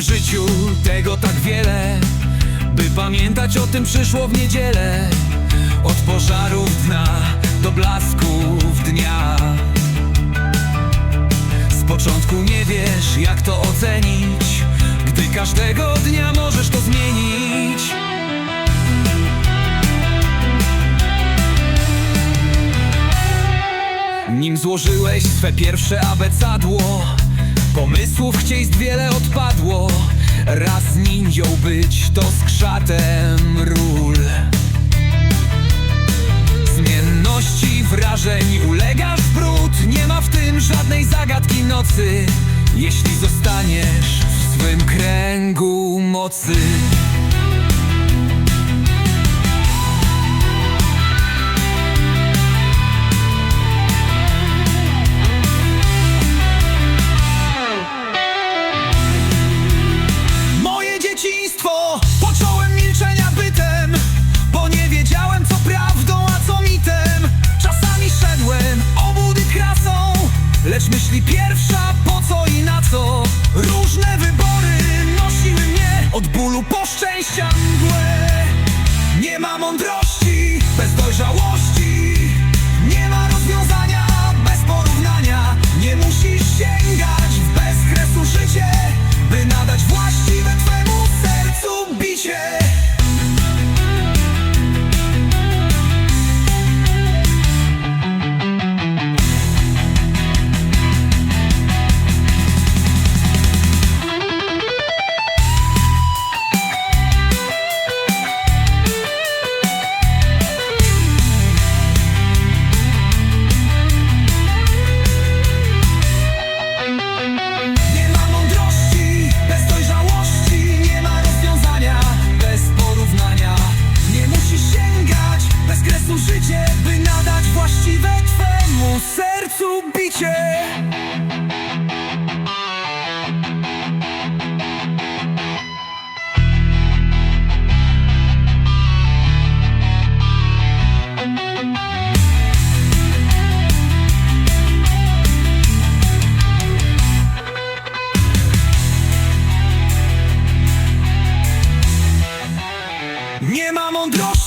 życiu tego tak wiele By pamiętać o tym przyszło w niedzielę. Od pożarów dna do blasków dnia. Z początku nie wiesz jak to ocenić Gdy każdego dnia możesz to zmienić. Nim złożyłeś swe pierwsze abecadło Pomysłów chciejst wiele odpadło. Raz ninją być to skrzatem ról. Zmienności wrażeń ulegasz brud. Nie ma w tym żadnej zagadki nocy. Jeśli zostaniesz w swym kręgu mocy bólu po szczęścia mgłę Nie ma mądrości bez dojrzałości Nie ma mądrości